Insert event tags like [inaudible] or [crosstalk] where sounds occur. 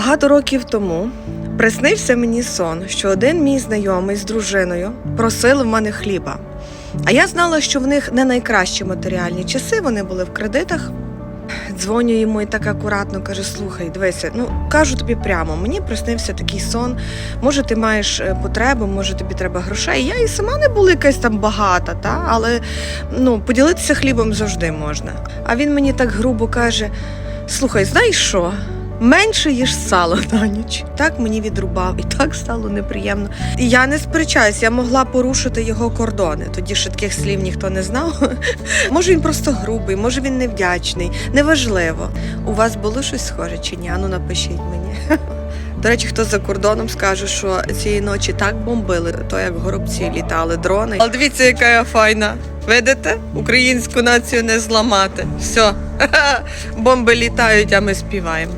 Багато років тому приснився мені сон, що один мій знайомий з дружиною просили в мене хліба. А я знала, що в них не найкращі матеріальні часи, вони були в кредитах. Дзвоню йому і так акуратно каже: слухай, дивися, ну кажу тобі прямо, мені приснився такий сон. Може, ти маєш е, потребу, може тобі треба грошей. Я і сама не була якась там багата, та але ну поділитися хлібом завжди можна. А він мені так грубо каже: слухай, знаєш що? Менше їж сало на ніч. Так мені відрубав, і так стало неприємно. Я не сперечаюсь, я могла порушити його кордони. Тоді ще таких слів ніхто не знав. [laughs] Може, він просто грубий, може він невдячний. Неважливо. У вас було щось схоже чи ні? Ану, напишіть мені. [laughs] До речі, хто за кордоном скаже, що цієї ночі так бомбили, то як горобці літали дрони. Але дивіться, яка я файна. Видите? Українську націю не зламати. Все. [laughs] Бомби літають, а ми співаємо.